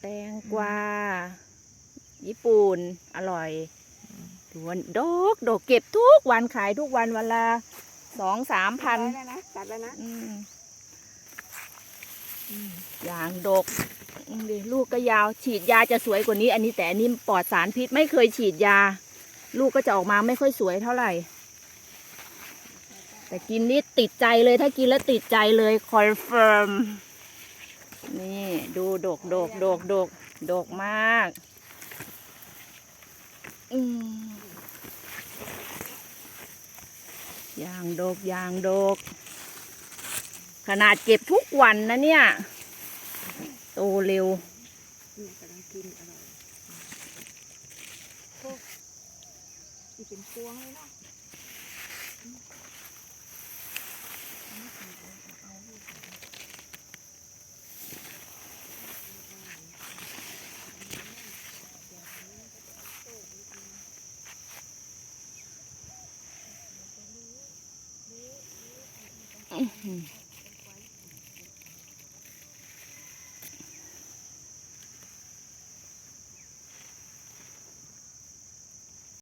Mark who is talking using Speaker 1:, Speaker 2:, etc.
Speaker 1: แตงกวาญี่ปุ่นอร่อยดวนดกดกเก็บทุกวันขายทุกวันวันละสองสามพัน
Speaker 2: ได้แล้วนะตัดแล้วนะ
Speaker 1: อืมอย่างดกอืมดิลูกก็ยาว ฉีดยาจะสวยกว่านี้ อันนี้แต่อันนี้ปลอดสารพิษไม่เคยฉีดยา ลูกก็จะออกมาไม่ค่อยสวยเท่าไหร่ แต่กินนี่ติดใจเลยถ้ากินแล้วติดใจเลยคอนเฟิร์ม นี่ดูดกดกดกดกดกมากอืย่างดกอย่างดก ขนาดเก็บทุกวันนะเนี่ย โตเร็ว
Speaker 2: เป็นพวงเลยเนาะ
Speaker 1: อื้อหือ